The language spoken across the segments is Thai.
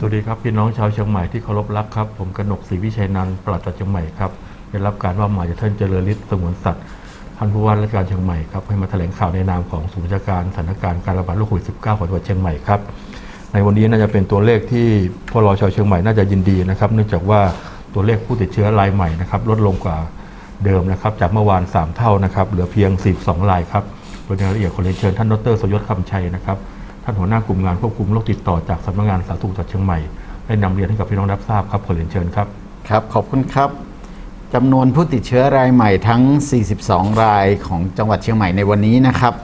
สวัสดีครับพี่น้องชาวเชียงใหม่ที่เคารพรักครับ ผมกนกศรีวิชัยนันท์ปลัดจังหวัดเชียงใหม่ครับได้รับการว่าหมายจากท่านเจริญฤทธิ์สงวนสัตว์ท่านผู้ว่าราชการเชียงใหม่ครับให้มาแถลงข่าวในนามของศูนย์ราชการสถานการณ์การระบาดโรคโควิด -19 ของจังหวัดเชียงใหม่ครับในวันนี้น่าจะเป็นตัวเลขที่พวกเราชาวเชียงใหม่น่าจะยินดีนะครับเนื่องจากว่าตัวเลขผู้ติดเชื้อรายใหม่นะครับลดลงกว่าเดิมนะครับจากเมื่อวาน 3 เท่านะครับเหลือเพียง 42รายครับโดยในรายละเอียดขอเรียนเชิญท่านดรสยศคำชัยนะครับ ท่านหัวหน้ากลุ่มงานควบคุมโรคติดต่อจากสำนักงานสาธารณสุขจังหวัดเชียงใหม่ได้นำเรียนให้กับพี่น้องรับทราบครับขอเรียนเชิญครับ ครับ ขอบคุณครับจำนวนผู้ติดเชื้อรายใหม่ทั้ง 42 รายของจังหวัดเชียงใหม่ในวันนี้นะครับ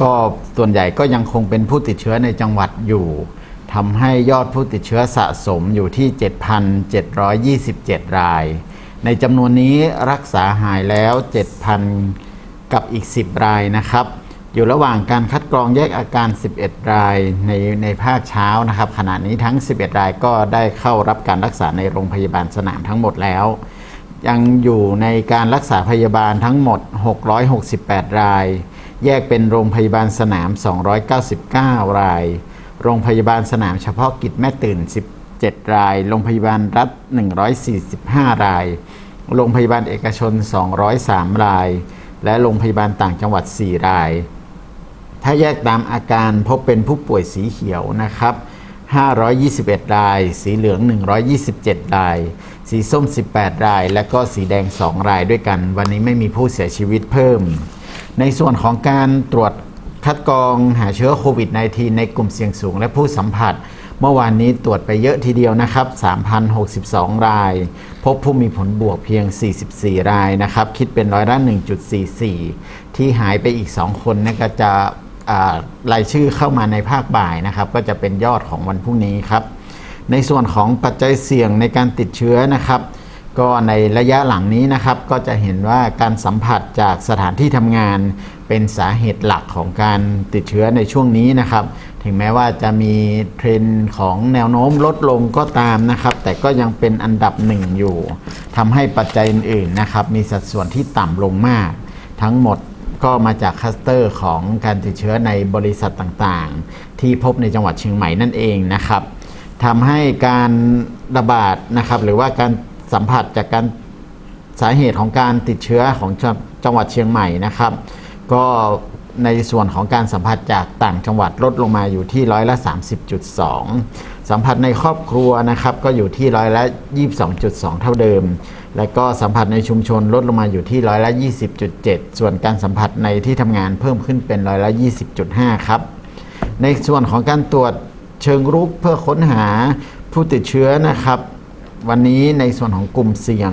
ก็ส่วนใหญ่ก็ยังคงเป็นผู้ติดเชื้อในจังหวัดอยู่ทำให้ยอดผู้ติดเชื้อสะสมอยู่ที่ 7,727 ราย ในจำนวนนี้รักษาหายแล้ว 7,000 กับอีก 10 รายนะครับ อยู่ระหว่างการคัดกรองแยกอาการ 11 รายในในภาคเช้านะครับ ขณะนี้ทั้ง 11 รายก็ได้เข้ารับการรักษาในโรงพยาบาลสนามทั้งหมดแล้ว ยังอยู่ในการรักษาพยาบาลทั้งหมด 668 ราย แยกเป็นโรงพยาบาลสนาม 299 ราย โรงพยาบาลสนามเฉพาะกิจแม่ตื่น 17 ราย โรงพยาบาลรัฐ 145 ราย โรงพยาบาลเอกชน 203 ราย และโรงพยาบาลต่างจังหวัด 4 ราย ถ้าแยกตามอาการพบเป็นผู้ป่วยสีเขียวนะครับ 521 ราย สีเหลือง 127 ราย สีส้ม 18 ราย และก็สีแดง 2 รายด้วยกัน วันนี้ไม่มีผู้เสียชีวิตเพิ่ม ในส่วนของการตรวจคัดกรองหาเชื้อโควิด -19 ในกลุ่มเสี่ยงสูงและผู้สัมผัส เมื่อวานนี้ตรวจไปเยอะทีเดียวนะครับ 3,062 ราย พบผู้มีผลบวกเพียง 44 รายนะครับ คิดเป็นร้อยละ1.44 ที่หายไปอีก 2 คนนะก็จะ รายชื่อเข้ามาในภาคบ่ายนะครับ ก็จะเป็นยอดของวันพรุ่งนี้ครับ ในส่วนของปัจจัยเสี่ยงในการติดเชื้อนะครับ ก็ในระยะหลังนี้นะครับ ก็จะเห็นว่าการสัมผัสจากสถานที่ทำงาน เป็นสาเหตุหลักของการติดเชื้อในช่วงนี้นะครับ ถึงแม้ว่าจะมีเทรนด์ของแนวโน้มลดลงก็ตามนะครับ แต่ก็ยังเป็นอันดับหนึ่งอยู่ทำให้ปัจจัยอื่นๆนะครับ มีสัดส่วนที่ต่ำลงมาก ทั้งหมด ก็มาจากคัสเตอร์ของการติดเชื้อในบริษัทต่างๆ ที่พบในจังหวัดเชียงใหม่นั่นเองนะครับทำให้การระบาดนะครับหรือว่าการสัมผัสจากการสาเหตุของการติดเชื้อของจังจังหวัดเชียงใหม่นะครับ ก็ในส่วนของการสัมผัสจากต่างจังหวัดลดลงมาอยู่ที่ร้อยละ 30.2 สัมผัสในครอบครัวนะครับก็อยู่ที่ร้อยละ 22.2 เท่าเดิม และก็สัมผัสในชุมชนลดลงมาอยู่ที่ร้อยละ 20.7 ส่วนการสัมผัสในที่ทำงานเพิ่มขึ้นเป็นร้อยละ 20.5 ครับ ในส่วนของการตรวจเชิงรุกเพื่อค้นหาผู้ติดเชื้อนะครับ วันนี้ในส่วนของกลุ่มเสี่ยง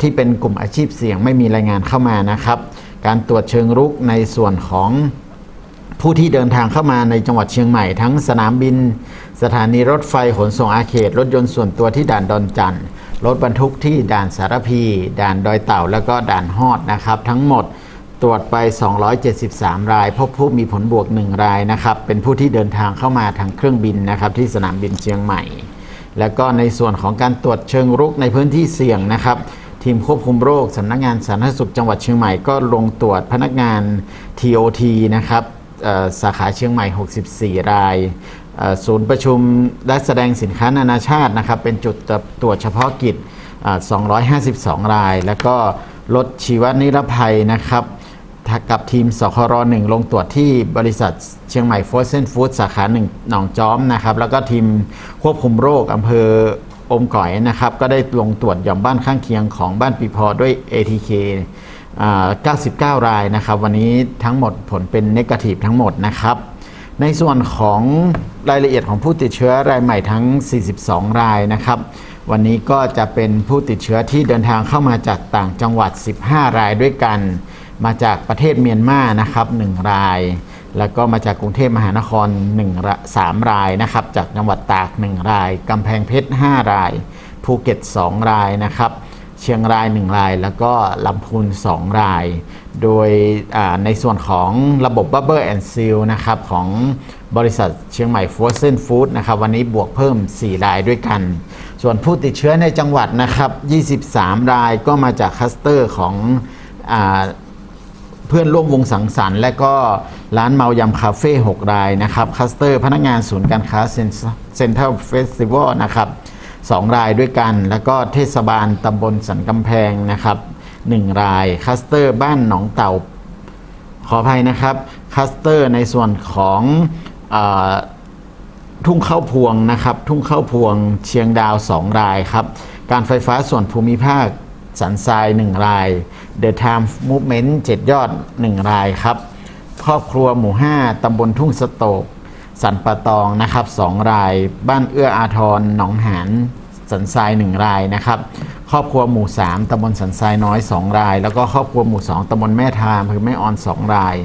ที่เป็นกลุ่มอาชีพเสี่ยงไม่มีรายงานเข้ามานะครับ การตรวจเชิงรุกในส่วนของ ผู้ที่เดินทางเข้ามาในจังหวัดเชียงใหม่ทั้งสนามบิน สถานีรถไฟขนส่งอาเขต รถยนต์ส่วนตัวที่ด่านดอนจันทร์รถบรรทุกที่ด่านสารพี ด่านดอยเต่า แล้วก็ด่านฮอดนะครับทั้งหมดตรวจไป 273 ราย พบผู้มีผลบวก 1 รายนะครับเป็นผู้ที่เดินทางเข้ามาทางเครื่องบินนะครับที่สนามบินเชียงใหม่ แล้วก็ในส่วนของการตรวจเชิงรุกในพื้นที่เสี่ยงนะครับทีมควบคุมโรคสำนักงานสาธารณสุขจังหวัดเชียงใหม่ก็ลงตรวจพนักงาน TOT นะครับ สาขาเชียงใหม่ 64 รายศูนย์ประชุมและแสดงสินค้านานาชาตินะครับเป็นจุดตรวจเฉพาะกิจ 252 ราย แล้วก็ลดชีวนิรภัยนะครับกับทีมสครหนึ่งลงตรวจที่บริษัทเชียงใหม่ฟรอเซนฟู้ดสาขาหนึ่งหนองจอมนะครับ แล้วก็ทีมควบคุมโรคอำเภออมก่อยนะครับ ก็ได้ลงตรวจหย่อมบ้านข้างเคียงของบ้านปีพอด้วย ATK 99 รายนะครับ วันนี้ทั้งหมดผลเป็นเนกาทีฟทั้งหมดนะครับ ในส่วนของรายละเอียดของผู้ติดเชื้อรายใหม่ทั้ง 42 รายนะครับ วันนี้ก็จะเป็นผู้ติดเชื้อที่เดินทางเข้ามาจากต่างจังหวัด 15 รายด้วยกัน มาจากประเทศเมียนมานะครับ 1 ราย แล้วก็มาจากกรุงเทพมหานคร1 3รายนะครับ จากจังหวัดตาก 1 รายกำแพงเพชร 5 ราย ภูเก็ต 2 รายนะครับ เชียงราย 1 ราย แล้วก็ลำพูน 2 ราย โดยในส่วนของระบบ Bubble and Seal นะครับของบริษัทเชียงใหม่ Frozen Food นะครับวันนี้บวกเพิ่ม 4 รายด้วยกัน ส่วนผู้ติดเชื้อในจังหวัดนะครับ 23 รายก็มาจากคัสเตอร์ของอเพื่อนร่วมวงสังสรรค์ และก็ร้านเมายำคาเฟ่6รายนะครับคัสเตอร์พนักงานศูนย์การค้าเซ็นทรัลเฟสติวัลนะครับ สองรายด้วยกัน แล้วก็เทศบาลตำบลสันกำแพงนะครับหนึ่งรายคัสเตอร์บ้านหนองเต่า ขออภัยนะครับคัสเตอร์ในส่วนของอทุ่งข้าวพวงนะครับ ทุ่งข้าวพวงเชียงดาว 2 รายครับ การไฟฟ้าส่วนภูมิภาคสันทราย 1 ราย The Time Movement 7 ยอด 1 รายครับ ครอบครัวหมู่ 5ตำบลทุ่งสโตก สันปะตองนะครับ2ราย บ้านเอื้ออาทรหนองหานสันทราย1รายนะครับ ครอบครัวหมู่ 3ตำบลสันทรายน้อย 2 ราย แล้วก็ครอบครัวหมู่ 2ตำบลแม่ทามอำเภอแม่ออน 2 ราย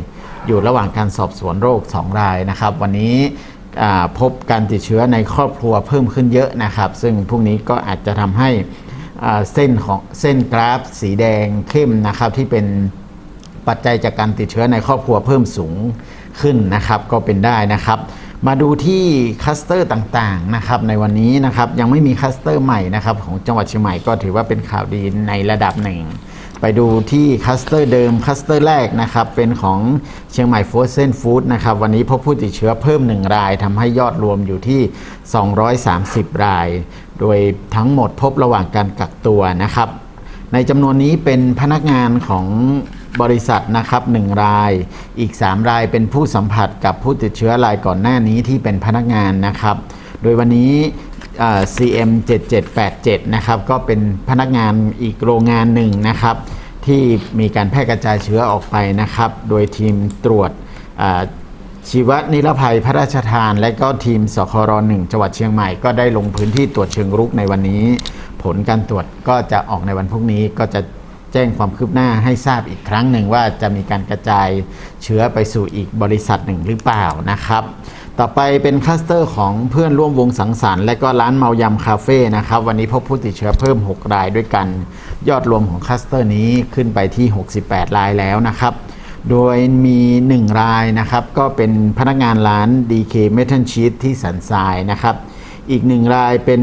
อยู่ระหว่างการสอบสวนโรค 2 รายนะครับ วันนี้พบการติดเชื้อในครอบครัวเพิ่มขึ้นเยอะนะครับ ซึ่งพรุ่งนี้ก็อาจจะทำให้เส้นของเส้นกราฟสีแดงเข้มนะครับที่เป็นปัจจัยจากการติดเชื้อในครอบครัวเพิ่มสูงขึ้นนะครับ ก็เป็นได้นะครับ มาดูที่คัสเตอร์ต่างๆนะครับในวันนี้นะครับยังไม่มีคัสเตอร์ใหม่นะครับของจังหวัดเชียงใหม่ก็ถือว่าเป็นข่าวดีในระดับหนึ่ง ไปดูที่คัสเตอร์เดิมคัสเตอร์แรกนะครับเป็นของเชียงใหม่โฟร์เซนฟู้ดนะครับวันนี้พบผู้ติดเชื้อเพิ่ม 1 รายทำให้ยอดรวมอยู่ที่ 230 ราย โดยทั้งหมดพบระหว่างการกักตัวนะครับในจำนวนนี้เป็นพนักงานของ บริษัทนะครับ1ราย อีก 3 รายเป็นผู้สัมผัสกับผู้ติดเชื้อรายก่อนหน้านี้ที่เป็นพนักงานนะครับ โดยวันนี้อ่า CM 7787นะครับก็เป็นพนักงานอีกโรงงานหนึ่งนะครับ ที่มีการแพร่กระจายเชื้อออกไปนะครับ โดยทีมตรวจชีวนิรภัยพระราชทาน และก็ทีมสครหนึ่งจังหวัดเชียงใหม่ก็ได้ลงพื้นที่ตรวจเชิงรุกในวันนี้ ผลการตรวจก็จะออกในวันพรุ่งนี้ก็จะ แจ้งความคืบหน้าให้ทราบอีกครั้งหนึ่งว่าจะมีการกระจายเชื้อไปสู่อีกบริษัทหนึ่งหรือเปล่านะครับ ต่อไปเป็นคลัสเตอร์ของเพื่อนร่วมวงสังสรรค์และก็ร้านเมายำคาเฟ่นะครับ วันนี้พบผู้ติดเชื้อเพิ่ม 6 รายด้วยกัน ยอดรวมของคลัสเตอร์นี้ขึ้นไปที่ 68 รายแล้วนะครับโดยมี 1 รายนะครับ ก็เป็นพนักงานร้าน DK Metal Sheet ที่สันทรายนะครับ อีกหนึ่งรายเป็น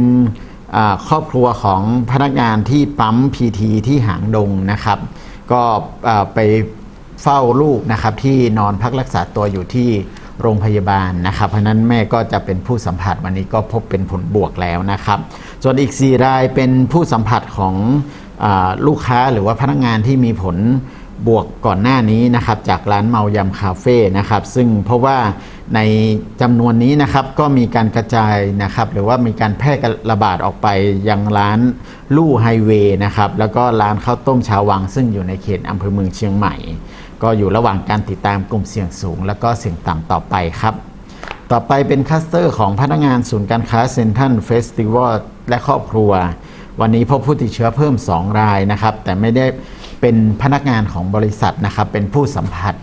ครอบครัวของพนักงานที่ปั๊ม PT ที่หางดงนะครับ ก็ไปเฝ้าลูกนะครับที่นอนพักรักษาตัวอยู่ที่โรงพยาบาลนะครับ เพราะนั้นแม่ก็จะเป็นผู้สัมผัสวันนี้ก็พบเป็นผลบวกแล้วนะครับ ส่วนอีก 4 รายเป็นผู้สัมผัสของอลูกค้าหรือว่าพนักงานที่มีผล บวกก่อนหน้านี้นะครับจากร้านเมายำคาเฟ่นะครับซึ่งเพราะว่าในจำนวนนี้นะครับก็มีการกระจายนะครับหรือว่ามีการแพร่ระบาดออกไปยังร้านลู่ไฮเวย์นะครับแล้วก็ร้านข้าวต้มชาววัง ซึ่งอยู่ในเขตอำเภอเมืองเชียงใหม่ ก็อยู่ระหว่างการติดตามกลุ่มเสี่ยงสูง แล้วก็เสี่ยงต่ำต่อไปครับ ต่อไปเป็นคัสเตอร์ของพนักงานศูนย์การค้าเซ็นทรัลเฟสติวัลและครอบครัว วันนี้พบผู้ติดเชื้อเพิ่ม 2 รายนะครับแต่ไม่ได้ เป็นพนักงานของบริษัทนะครับเป็นผู้สัมผัส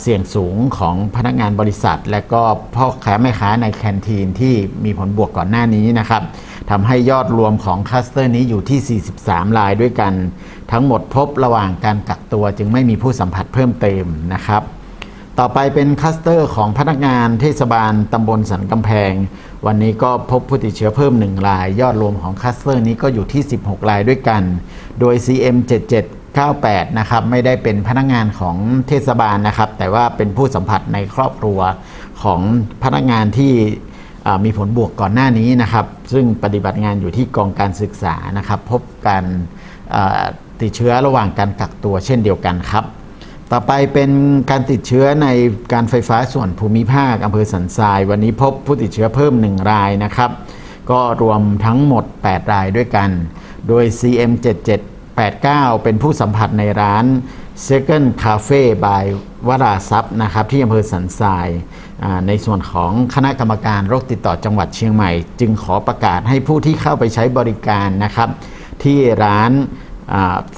เสี่ยงสูงของพนักงานบริษัท และก็พ่อค้าแม่ค้าในแคนทีนที่มีผลบวกก่อนหน้านี้นะครับทำให้ยอดรวมของคลัสเตอร์นี้อยู่ที่ 43 รายด้วยกัน ทั้งหมดพบระหว่างการกักตัวจึงไม่มีผู้สัมผัสเพิ่มเติมนะครับ ต่อไปเป็นคลัสเตอร์ของพนักงานเทศบาลตำบลสันกำแพง วันนี้ก็พบผู้ติดเชื้อเพิ่ม 1 ราย ยอดรวมของคลัสเตอร์นี้ก็อยู่ที่ 16 รายด้วยกัน โดย CM77 98 นะครับ ไม่ได้เป็นพนักงงานของเทศบาลนะครับ แต่ว่าเป็นผู้สัมผัสในครอบครัวของพนักงงานที่มีผลบวกก่อนหน้านี้นะครับ ซึ่งปฏิบัติงานอยู่ที่กองการศึกษานะครับ พบการติดเชื้อระหว่างการกักตัวเช่นเดียวกันครับ ต่อไปเป็นการติดเชื้อในการไฟฟ้าส่วนภูมิภาคอำเภอสันทราย วันนี้พบผู้ติดเชื้อเพิ่ม 1 รายนะครับ ก็รวมทั้งหมด 8 รายด้วยกัน โดย CM77 89 เป็นผู้สัมผัสในร้าน Second Cafe by วราทรัพย์นะครับที่อำเภอสันทราย ในส่วนของคณะกรรมการโรคติดต่อจังหวัดเชียงใหม่ จึงขอประกาศให้ผู้ที่เข้าไปใช้บริการนะครับ ที่ร้าน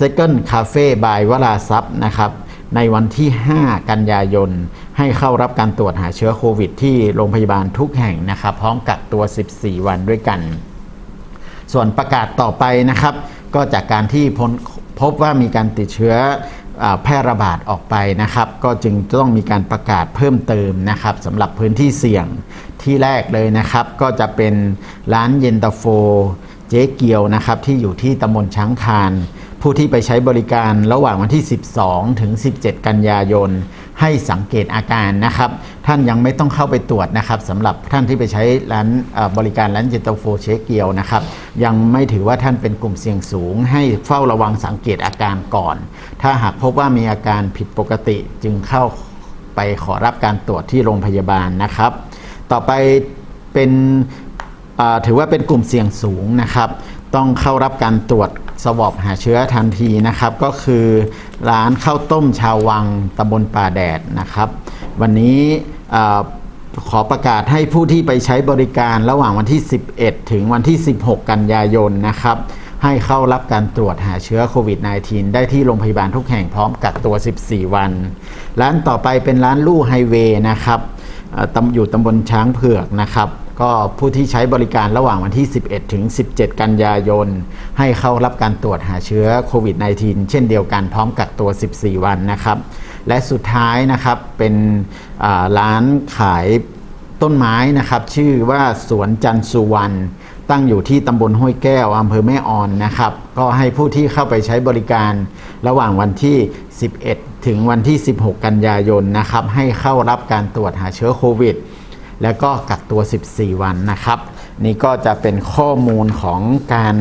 Second Cafe by วราทรัพย์นะครับในวันที่ 5 กันยายน ให้เข้ารับการตรวจหาเชื้อโควิด ที่โรงพยาบาลทุกแห่งนะครับ พร้อมกักตัว 14 วันด้วยกัน ส่วนประกาศต่อไปนะครับ ก็จากการที่พบพบว่ามีการติดเชื้อแพร่ระบาดออกไปนะครับ ก็จึงต้องมีการประกาศเพิ่มเติมนะครับสำหรับพื้นที่เสี่ยงที่แรกเลยนะครับ ก็จะเป็นร้านเย็นตาโฟ เจ๊เกียวนะครับที่อยู่ที่ตำบลช้างคานผู้ที่ไปใช้บริการระหว่างวันที่ 12 ถึง 17 กันยายน ให้สังเกตอาการนะครับ ท่านยังไม่ต้องเข้าไปตรวจนะครับสำหรับท่านที่ไปใช้ร้านบริการร้านเจตโฟเชเกียวนะครับ ยังไม่ถือว่าท่านเป็นกลุ่มเสี่ยงสูง ให้เฝ้าระวังสังเกตอาการก่อน ถ้าหากพบว่ามีอาการผิดปกติจึงเข้าไปขอรับการตรวจที่โรงพยาบาลนะครับ ต่อไปเป็นถือว่าเป็นกลุ่มเสี่ยงสูงนะครับ ต้องเข้ารับการตรวจสวอปหาเชื้อทันทีนะครับ ก็คือร้านข้าวต้มชาววังตำบลป่าแดดนะครับ วันนี้ขอประกาศให้ผู้ที่ไปใช้บริการระหว่างวันที่ 11 ถึงวันที่ 16 กันยายนนะครับ ให้เข้ารับการตรวจหาเชื้อโควิด -19 ได้ที่โรงพยาบาลทุกแห่งพร้อมกักตัว 14 วัน ร้านต่อไปเป็นร้านลู่ไฮเวย์นะครับออยู่ตำบลช้างเผือกนะครับ ก็ผู้ที่ใช้บริการระหว่างวันที่ 11 ถึง 17 กันยายน ให้เข้ารับการตรวจหาเชื้อโควิด -19 เช่นเดียวกันพร้อมกักตัว 14 วันนะครับ และสุดท้ายนะครับเป็นร้านขายต้นไม้นะครับ ชื่อว่าสวนจันทสุวรรณตั้งอยู่ที่ตำบลห้วยแก้วอำเภอแม่ออนนะครับ ก็ให้ผู้ที่เข้าไปใช้บริการระหว่างวันที่ 11 ถึงวันที่ 16 กันยายนนะครับ ให้เข้ารับการตรวจหาเชื้อโควิด แล้วก็กักตัว 14 วันนะครับ นี่ก็จะเป็นข้อมูลของการ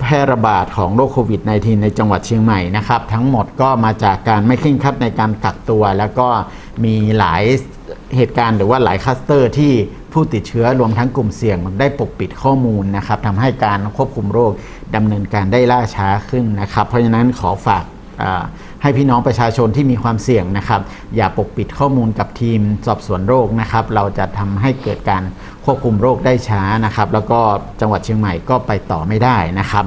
แพร่ระบาดของโรคโควิด -19 ในจังหวัดเชียงใหม่นะครับ ทั้งหมดก็มาจากการไม่เคร่งครัดในการกักตัว แล้วก็มีหลายเหตุการณ์หรือว่าหลายคลัสเตอร์ที่ผู้ติดเชื้อรวมทั้งกลุ่มเสี่ยงได้ปกปิดข้อมูลนะครับทำให้การควบคุมโรคดำเนินการได้ล่าช้าขึ้นนะครับ เพราะฉะนั้นขอฝากอ่า ให้พี่น้องประชาชนที่มีความเสี่ยงนะครับ อย่าปกปิดข้อมูลกับทีมสอบสวนโรคนะครับ เราจะทำให้เกิดการควบคุมโรคได้ช้านะครับ แล้วก็จังหวัดเชียงใหม่ก็ไปต่อไม่ได้นะครับ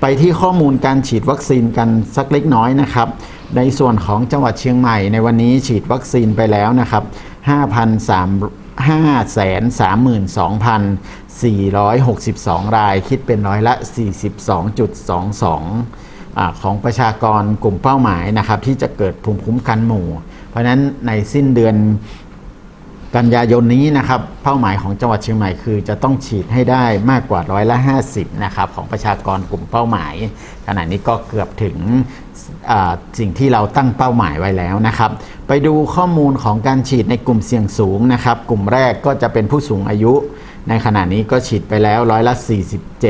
ไปที่ข้อมูลการฉีดวัคซีนกันสักเล็กน้อยนะครับ ในส่วนของจังหวัดเชียงใหม่ในวันนี้ฉีดวัคซีนไปแล้วนะครับ532,462 ราย คิดเป็นร้อยละ 42.22 อของประชากรกลุ่มเป้าหมายนะครับที่จะเกิดภูมิคุ้มกันหมู่ เพราะฉะนั้นในสิ้นเดือนกันยายนนี้นะครับเป้าหมายของจังหวัดเชียงใหม่คือ จะต้องฉีดให้ได้มากกว่าร้อยละ 50นะครับของประชากรกลุ่มเป้าหมาย ขณะนี้ก็เกือบถึงสิ่งที่เราตั้งเป้าหมายไว้แล้วนะครับ ไปดูข้อมูลของการฉีดในกลุ่มเสี่ยงสูงนะครับ กลุ่มแรกก็จะเป็นผู้สูงอายุ ในขณะนี้ก็ฉีดไปแล้วร้อยละ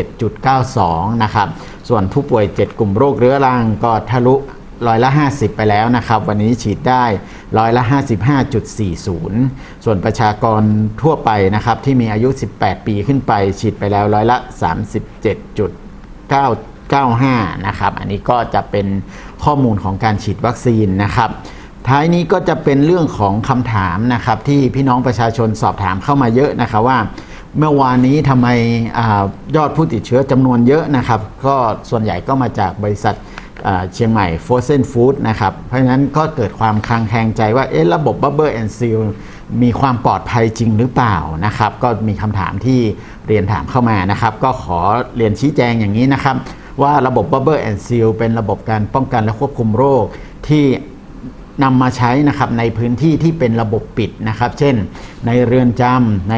47.92 นะครับ ส่วนผู้ป่วย 7 กลุ่มโรคเรื้อรังก็ทะลุร้อยละ 50 ไปแล้วนะครับ วันนี้ฉีดได้ร้อยละ 55.40 ส่วนประชากรทั่วไปนะครับ ที่มีอายุ 18 ปีขึ้นไป ฉีดไปแล้วร้อยละ 37.995 นะครับ อันนี้ก็จะเป็นข้อมูลของการฉีดวัคซีนนะครับท้ายนี้ก็จะเป็นเรื่องของคำถามนะครับที่พี่น้องประชาชนสอบถามเข้ามาเยอะนะครับว่า เมื่อวานนี้ทำไมอยอดผู้ติดเชื้อจำนวนเยอะนะครับ ก็ส่วนใหญ่ก็มาจากบริษัทเชียงใหม่ Frozen Food นะครับ เพราะฉะนั้นก็เกิดความคลางแคลงใจว่าเอ๊ะระบบ Bubble and Seal มีความปลอดภัยจริงหรือเปล่านะครับ ก็มีคำถามที่เรียนถามเข้ามานะครับ ก็ขอเรียนชี้แจงอย่างนี้นะครับ ว่าระบบ Bubble and Seal เป็นระบบการป้องกันและควบคุมโรคที่นำมาใช้นะครับในพื้นที่ที่เป็นระบบปิดนะครับ เช่น ในเรือนจำใน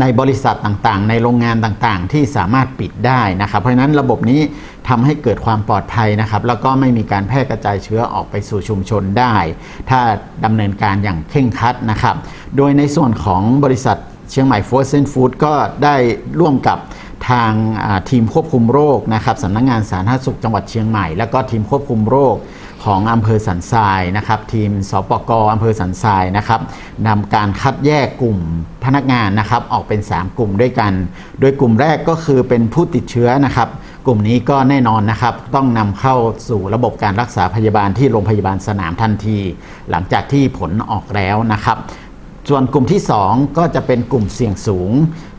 ในบริษัทต่างๆ ในโรงงานต่างๆ ที่สามารถปิดได้นะครับ เพราะฉะนั้นระบบนี้ทำให้เกิดความปลอดภัยนะครับ แล้วก็ไม่มีการแพร่กระจายเชื้อออกไปสู่ชุมชนได้ ถ้าดำเนินการอย่างเคร่งครัดนะครับ โดยในส่วนของบริษัทเชียงใหม่ฟอร์เซนฟู้ดก็ได้ร่วมกับ ทางทีมควบคุมโรคนะครับสำนักงานสาธารณสุขจังหวัดเชียงใหม่ แล้วก็ทีมควบคุมโรคของอำเภอสันทรายนะครับทีมสปกอำเภอสันทรายนะครับนำการคัดแยกกลุ่มพนักงานนะครับออกเป็น 3 กลุ่มด้วยกัน โดยกลุ่มแรกก็คือเป็นผู้ติดเชื้อนะครับ กลุ่มนี้ก็แน่นอนนะครับ ต้องนำเข้าสู่ระบบการรักษาพยาบาลที่โรงพยาบาลสนามทันที หลังจากที่ผลออกแล้วนะครับ ส่วนกลุ่มที่ 2 ก็จะเป็นกลุ่มเสี่ยงสูง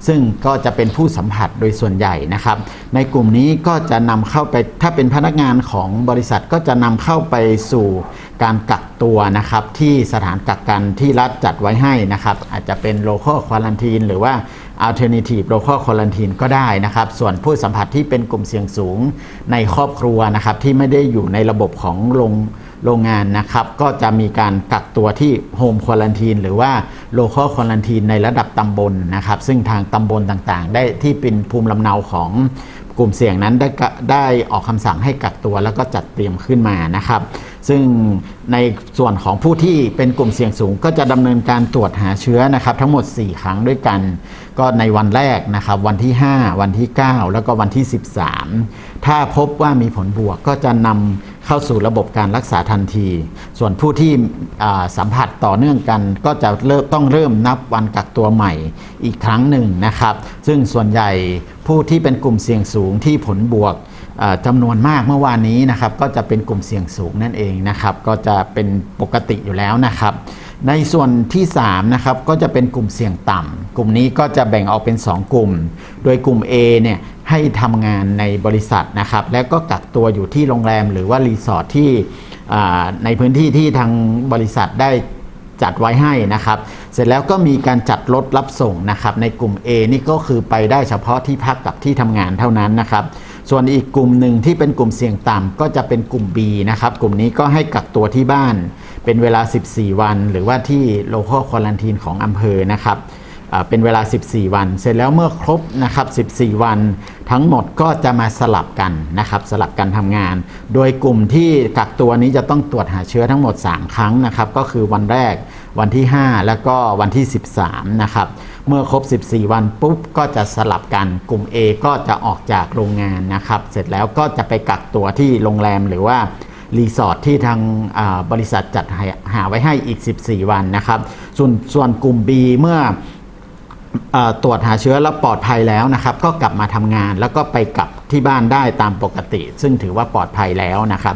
ซึ่งก็จะเป็นผู้สัมผัสโดยส่วนใหญ่นะครับ ในกลุ่มนี้ก็จะนำเข้าไปถ้าเป็นพนักงานของบริษัทก็จะนำเข้าไปสู่การกักตัวนะครับ ที่สถานกักกันที่รัฐจัดไว้ให้นะครับ อาจจะเป็น local quarantine หรือว่า alternative local quarantine ก็ได้นะครับ ส่วนผู้สัมผัสที่เป็นกลุ่มเสี่ยงสูงในครอบครัวนะครับ ที่ไม่ได้อยู่ในระบบของโรง โรงงานนะครับ ก็จะมีการกักตัวที่โฮมควอลันทีนหรือว่าโลคอลควอลันทีนในระดับตำบลนะครับ ซึ่งทางตำบลต่างๆ ได้ที่เป็นภูมิลำเนาของกลุ่มเสี่ยงนั้นได้ได้ออกคำสั่งให้กักตัวแล้วก็จัดเตรียมขึ้นมานะครับ ซึ่งในส่วนของผู้ที่เป็นกลุ่มเสี่ยงสูง ก็จะดำเนินการตรวจหาเชื้อนะครับ ทั้งหมด 4 ครั้งด้วยกัน ก็ในวันแรกนะครับ วันที่ 5 วันที่ 9 แล้วก็วันที่ 13 ถ้าพบว่ามีผลบวกก็จะนำ เข้าสู่ระบบการรักษาทันที ส่วนผู้ที่สัมผัสต่อเนื่องกัน ก็จะเริ่มต้องเริ่มนับวันกักตัวใหม่อีกครั้งหนึ่งนะครับ ซึ่งส่วนใหญ่ผู้ที่เป็นกลุ่มเสี่ยงสูงที่ผลบวกจำนวนมากเมื่อวานนี้นะครับ ก็จะเป็นกลุ่มเสี่ยงสูงนั่นเองนะครับ ก็จะเป็นปกติอยู่แล้วนะครับ ในส่วนที่3นะครับก็จะเป็นกลุ่มเสี่ยงต่ำกลุ่มนี้ก็จะแบ่งออกเป็น 2 กลุ่ม โดยกลุ่ม A เนี่ยให้ทำงานในบริษัทนะครับ แล้วก็กักตัวอยู่ที่โรงแรมหรือว่ารีสอร์ทที่ในพื้นที่ที่ทางบริษัทได้จัดไว้ให้นะครับ เสร็จแล้วก็มีการจัดรถรับส่งนะครับ ในกลุ่ม A นี่ก็คือไปได้เฉพาะที่พักกับที่ทำงานเท่านั้นนะครับ ส่วนอีกกลุ่มหนึ่งที่เป็นกลุ่มเสี่ยงต่ำก็จะเป็นกลุ่ม B นะครับ กลุ่มนี้ก็ให้กักตัวที่บ้าน เป็นเวลา 14 วัน หรือว่าที่ local quarantine ของอำเภอนะครับเป็นเวลา 14 วัน เสร็จแล้วเมื่อครบนะครับ 14 วัน ทั้งหมดก็จะมาสลับกันนะครับสลับกันทำงาน โดยกลุ่มที่กักตัวนี้จะต้องตรวจหาเชื้อทั้งหมด 3 ครั้งนะครับ ก็คือวันแรกวันที่ 5 แล้วก็วันที่ 13 นะครับ เมื่อครบ 14 วันปุ๊บก็จะสลับกัน กลุ่ม A ก็จะออกจากโรงงานนะครับ เสร็จแล้วก็จะไปกักตัวที่โรงแรมหรือว่า รีสอร์ทที่ทางบริษัทจัดหาหาไว้ให้อีก 14 วันนะครับ ส่วนส่วนกลุ่ม B เมื่อเอ่อตรวจหาเชื้อแล้วปลอดภัยแล้วนะครับ ก็กลับมาทำงานแล้วก็ไปกลับที่บ้านได้ตามปกติ ซึ่งถือว่าปลอดภัยแล้วนะครับ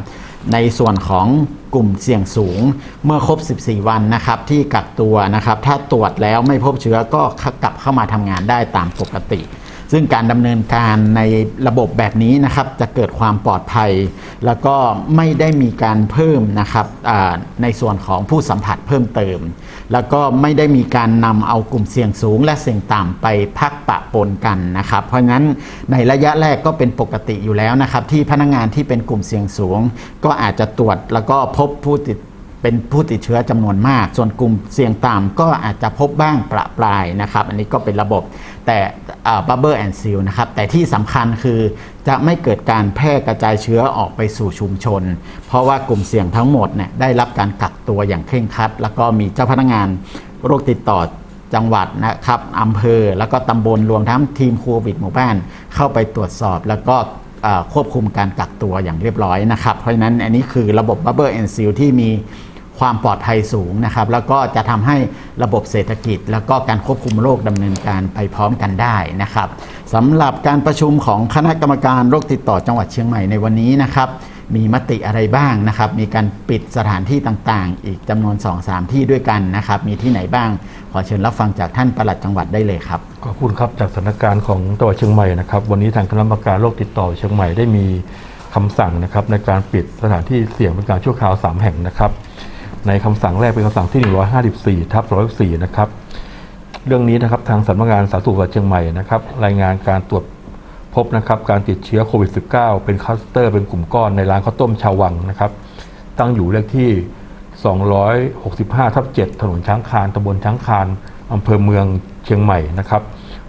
ในส่วนของกลุ่มเสี่ยงสูงเมื่อครบ 14 วันนะครับ ที่กักตัวนะครับ ถ้าตรวจแล้วไม่พบเชื้อก็กลับเข้ามาทำงานได้ตามปกติ ซึ่งการดำเนินการในระบบแบบนี้นะครับจะเกิดความปลอดภัย แล้วก็ไม่ได้มีการเพิ่มนะครับในส่วนของผู้สัมผัสเพิ่มเติม แล้วก็ไม่ได้มีการนำเอากลุ่มเสี่ยงสูง และเสี่ยงต่ำไปพักปะปนกันนะครับ เพราะฉะนั้นในระยะแรกก็เป็นปกติอยู่แล้วนะครับ ที่พนักงานที่เป็นกลุ่มเสี่ยงสูง ก็อาจจะตรวจแล้วก็พบผู้ติด เป็นผู้ติดเชื้อจำนวนมาก ส่วนกลุ่มเสี่ยงต่ำก็อาจจะพบบ้างประปรายนะครับ อันนี้ก็เป็นระบบแต่บับเบิลแอนด์ซิลนะครับ แต่ที่สำคัญคือจะไม่เกิดการแพร่กระจายเชื้อออกไปสู่ชุมชน เพราะว่ากลุ่มเสี่ยงทั้งหมดเนี่ยได้รับการกักตัวอย่างเคร่งครัด แล้วก็มีเจ้าพนักงานโรคติดต่อจังหวัดนะครับอำเภอ แล้วก็ตำบลรวมทั้งทีมโควิดหมู่บ้าน เข้าไปตรวจสอบแล้วก็ควบคุมการกักตัวอย่างเรียบร้อยนะครับ เพราะฉะนั้นอันนี้คือระบบ Bubble and Seal ที่มี ความปลอดภัยสูงนะครับ แล้วก็จะทำให้ระบบเศรษฐกิจ แล้วก็การควบคุมโรคดำเนินการไปพร้อมกันได้นะครับสำหรับการประชุมของคณะกรรมการโรคติดต่อจังหวัดเชียงใหม่ในวันนี้นะครับ มีมติอะไรบ้างนะครับ มีการปิดสถานที่ต่างๆ อีกจำนวน 2-3 ที่ด้วยกันนะครับ มีที่ไหนบ้าง ขอเชิญรับฟังจากท่านปลัดจังหวัดได้เลยครับขอบคุณครับจากสถานการณ์ของจังหวัดเชียงใหม่นะครับ วันนี้ทางคณะกรรมการโรคติดต่อเชียงใหม่ได้มีคำสั่งนะครับในการปิดสถานที่เสี่ยงเป็นการชั่วคราว3แห่งนะครับ ในคำสั่งแรกเป็นคำสั่งที่ 154 ทับ104นะครับ เรื่องนี้นะครับทางสำนักงานสาธารณสุขจังหวัดเชียงใหม่นะครับ รายงานการตรวจพบนะครับการติดเชื้อโควิด -19 เป็นคลัสเตอร์เป็นกลุ่มก้อนในร้านข้าวต้มชาววังนะครับ ตั้งอยู่เลขที่ 265 ทับ 7 ถนนช้างคานตำบลช้างคานอำเภอเมืองเชียงใหม่นะครับ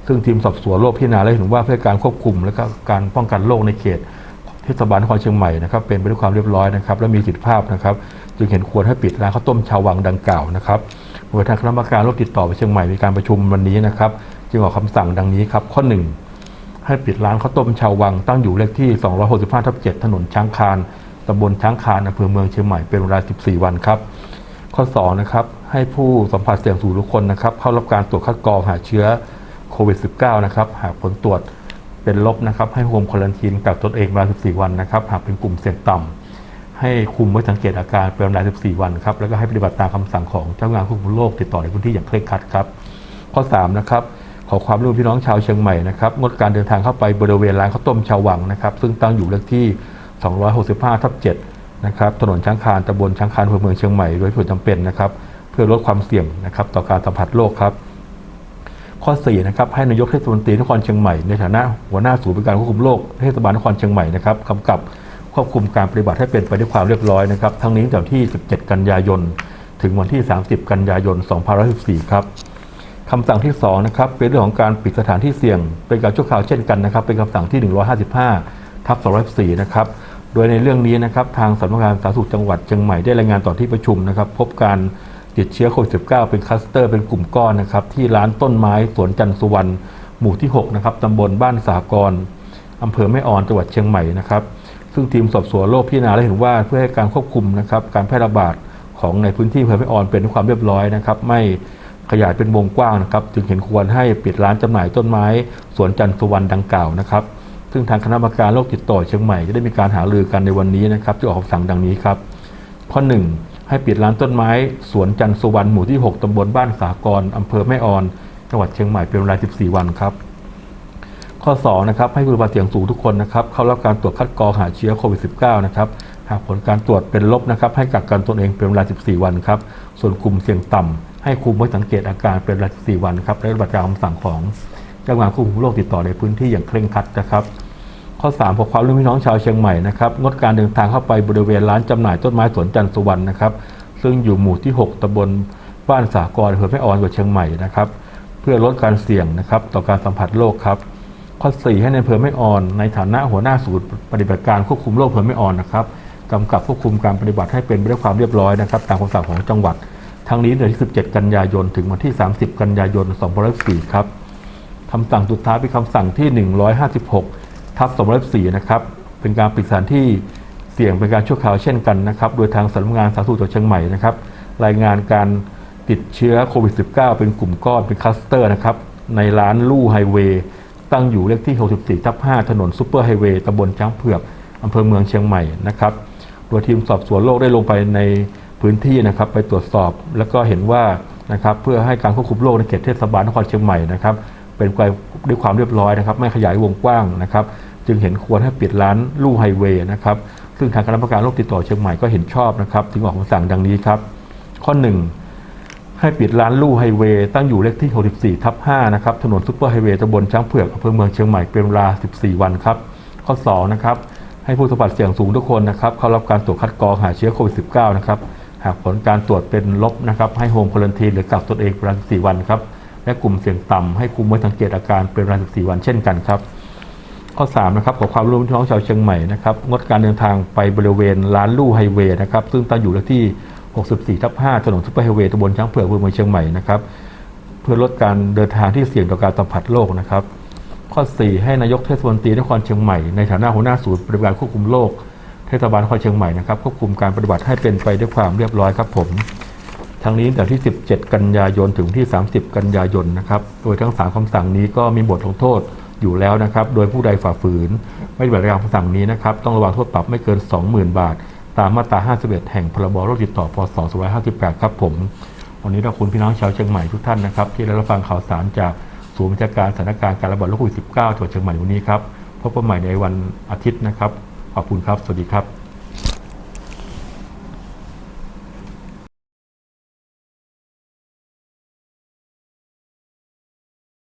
ซึ่งทีมสอบสวนโรคพิจารณาและเห็นว่าเพื่อการควบคุมและก็การป้องกันโรคในเขต เทศบาลนครเชียงใหม่นะครับเป็นไปด้วยความเรียบร้อยนะครับและมีสิทธิภาพนะครับจึงเห็นควรให้ปิดร้านข้าวต้มชาววังดังกล่าวนะครับโดยทางคณะกรรมการโรคติดต่อไปเชียงใหม่มีการประชุมวันนี้นะครับจึงออกคำสั่งดังนี้ครับข้อหนึ่งให้ปิดร้านข้าวต้มชาววังตั้งอยู่เลขที่ 265ทับ7ถนนช้างคานตำบลช้างคานอำเภอเมืองเชียงใหม่เป็นเวลา 14 วันครับข้อ2นะครับให้ผู้สัมผัสเสี่ยงสูงทุกคนนะครับเข้ารับการตรวจคัดกรองหาเชื้อโควิด -19 นะครับหากผลตรวจ เป็นลบนะครับให้โฮมควอลันทีนกักตนเองเวลา 14 วันนะครับหากเป็นกลุ่มเสี่ยงต่ำให้คุมไว้สังเกตอาการเป็นเวลา 14 วันครับแล้วก็ให้ปฏิบัติตามคำสั่งของเจ้างานควบคุมโรคติดต่อในพื้นที่อย่างเคร่งครัดครับข้อ3นะครับขอความร่วมมือพี่น้องชาวเชียงใหม่นะครับงดการเดินทางเข้าไปบริเวณร้านข้าวต้มชาววังนะครับซึ่งตั้งอยู่เลขที่ 265ทับ7นะครับถนนช้างคานตำบลช้างคานอำเภอเมืองเชียงใหม่โดยผลจำเป็นนะครับเพื่อลดความเสี่ยงนะครับต่อการสัมผัสโรคครับ ข้อ4นะครับให้นายกเทศมนตรีนครเชียงใหม่ในฐานะหัวหน้าศูนย์บริการควบคุมโรคเทศบาลนครเชียงใหม่นะครับกำกับควบคุมการปฏิบัติให้เป็นไปด้วยความเรียบร้อยนะครับทั้งนี้ตั้งแต่วันที่ 17 กันยายน ถึงวันที่ 30 กันยายน 2514ครับคำสั่งที่2นะครับเป็นเรื่องของการปิดสถานที่เสี่ยง เป็นการชั่วคราวเช่นกันนะครับ เป็นคำสั่งที่ 155 ทับ204นะครับโดยในเรื่องนี้นะครับทางสำนักงานสาธารณสุขจังหวัดเชียงใหม่ได้รายงานต่อที่ประชุมนะครับ พบการ ติดเชื้อโควิด -19 เป็นคลัสเตอร์เป็นกลุ่มก้อนนะครับที่ร้านต้นไม้สวนจันทร์สุวรรณหมู่ที่6นะครับตำบลบ้านสากรอำเภอแม่ออนจังหวัดเชียงใหม่นะครับซึ่งทีมสอบสวนโรคพิจารณาและเห็นว่าเพื่อให้การควบคุมนะครับการแพร่ระบาดของในพื้นที่อำเภอแม่ออนเป็นด้วยความเรียบร้อยนะครับไม่ขยายเป็นวงกว้างนะครับจึงเห็นควรให้ปิดร้านจำหน่ายต้นไม้สวนจันทร์สุวรรณดังกล่าวนะครับ ซึ่งทางคณะกรรมการโรคติดต่อเชียงใหม่จะได้มีการหารือกันในวันนี้นะครับที่ออกคำสั่งดังนี้ครับข้อ1 ให้ปิดร้านต้นไม้สวนจันทร์สุวรรณหมู่ที่ 6 ตำบลบ้านสากรอำเภอแม่ออน จังหวัดเชียงใหม่เป็นเวลา 14 วันครับ ข้อ2นะครับให้ผู้สัมผัสเสี่ยงสูงทุกคนนะครับเข้ารับการตรวจคัดกรองหาเชื้อโควิด -19 นะครับหากผลการตรวจเป็นลบนะครับให้กักกันตนเองเป็นเวลา 14 วันครับ ส่วนกลุ่มเสี่ยงต่ำให้คุมไว้สังเกตอาการเป็นเวลา 14 วันครับและปฏิบัติตามคำสั่งของเจ้าหน้าที่ควบคุมโรคติดต่อในพื้นที่อย่างเคร่งครัดนะครับ ข้อ 3 ขอความร่วมมือพี่น้องชาวเชียงใหม่นะครับงดการเดินทางเข้าไปบริเวณร้านจำหน่ายต้นไม้สวนจันทร์สุวรรณนะครับ ซึ่งอยู่หมู่ที่ 6ตำบลบ้านสากรอำเภอแม่ออนจังหวัดเชียงใหม่นะครับ เพื่อลดการเสี่ยงนะครับ ต่อการสัมผัสโรคครับ ข้อ 4 ให้ในอำเภอแม่ออน ในฐานะหัวหน้าศูนย์ปฏิบัติการควบคุมโรคอำเภอแม่ออนนะครับกำกับควบคุมการปฏิบัติให้เป็นไปด้วยความเรียบร้อยนะครับ ตามคำสั่งของจังหวัด ทั้งนี้ในวันที่ 17 กันยายน ถึงวันที่ 30 กันยายน 2564 ครับคำสั่งสุดท้ายเป็นคำสั่งที่ 156 ทับ204นะครับ เป็นการปิดสถานที่เสี่ยงเป็นการชั่วคราวเช่นกันนะครับ โดยทางสำนักงานสาธารณสุขจังหวัดเชียงใหม่นะครับ รายงานการติดเชื้อโควิด -19 เป็นกลุ่มก้อนเป็นคลัสเตอร์นะครับ ในร้านลู่ไฮเวย์ตั้งอยู่เลขที่ 64ทับ5ถนนซูเปอร์ไฮเวย์ตำบลช้างเผือกอำเภอเมืองเชียงใหม่นะครับ โดยทีมสอบสวนโรคได้ลงไปในพื้นที่นะครับ ไปตรวจสอบแล้วก็เห็นว่านะครับเพื่อให้การควบคุมโรคในเขตเทศบาลนครเชียงใหม่นะครับ เป็นไปด้วยความเรียบร้อยนะครับ ไม่ขยายวงกว้างนะครับ จึงเห็นควรให้ปิดร้านลู่ไฮเวย์นะครับ ซึ่งทางคณะกรรมการโรคติดต่อเชียงใหม่ก็เห็นชอบนะครับจึงออกคำสั่งดังนี้ครับ ข้อ 1 ให้ปิดร้านลู่ไฮเวย์ตั้งอยู่เลขที่ 64ทับ5นะครับ ถนนซุปเปอร์ไฮเวย์ตำบลช้างเผือกอำเภอเมืองเชียงใหม่เป็นเวลา 14 วันครับ ข้อ 2 นะครับให้ผู้สัมผัสเสี่ยงสูงทุกคนนะครับเข้ารับการตรวจคัดกรองหาเชื้อโควิด -19 นะครับ หากผลการตรวจเป็นลบนะครับ ให้โฮมควอลันทีนหรือกักตนเองเป็นเวลา14วันครับ และกลุ่มเสี่ยงต่ำให้คุมไว้สังเกตอาการเป็นเวลา14 วันเช่นกันครับ ข้อ 3 นะครับขอความร่วมมือน้องชาวเชียงใหม่นะครับงดการเดินทางไปบริเวณร้านลู่ไฮเวย์นะครับซึ่งตั้งอยู่ที่ 64ทับ5ถนนซุปเปอร์ไฮเวย์ตำบลช้างเผือกอำเภอเมืองเชียงใหม่นะครับเพื่อลดการเดินทางที่เสี่ยงต่อการสัมผัสโรคนะครับ ข้อ 4 ให้นายกเทศมนตรีนครเชียงใหม่ในฐานะหัวหน้าศูนย์ปฏิบัติการควบคุมโรคเทศบาลนครเชียงใหม่นะครับควบคุมการปฏิบัติให้เป็นไปด้วยความเรียบร้อยครับผม ทั้งนี้ตั้งแต่ที่ 17 กันยายนถึงที่ 30 กันยายนนะครับ โดยทั้งสามคำสั่งนี้ก็มีบทลงโทษอยู่แล้วนะครับ โดยผู้ใดฝ่าฝืน ไม่ปฏิบัติตามคำสั่งนี้นะครับ ต้องระวังโทษปรับไม่เกิน 20,000 บาท ตามมาตรา 51 แห่งพรบโรคติดต่อ พศ 2558 ครับผม วันนี้เราคุณพี่น้องชาวเชียงใหม่ทุกท่านนะครับ ที่ได้รับฟังข่าวสารจากศูนย์บัญชาการสถานการณ์การระบาดโรคโควิด -19 จังหวัดเชียงใหม่วันนี้ครับ พบกันใหม่ในวันอาทิตย์นะครับ ขอบคุณครับ สวัสดีครับ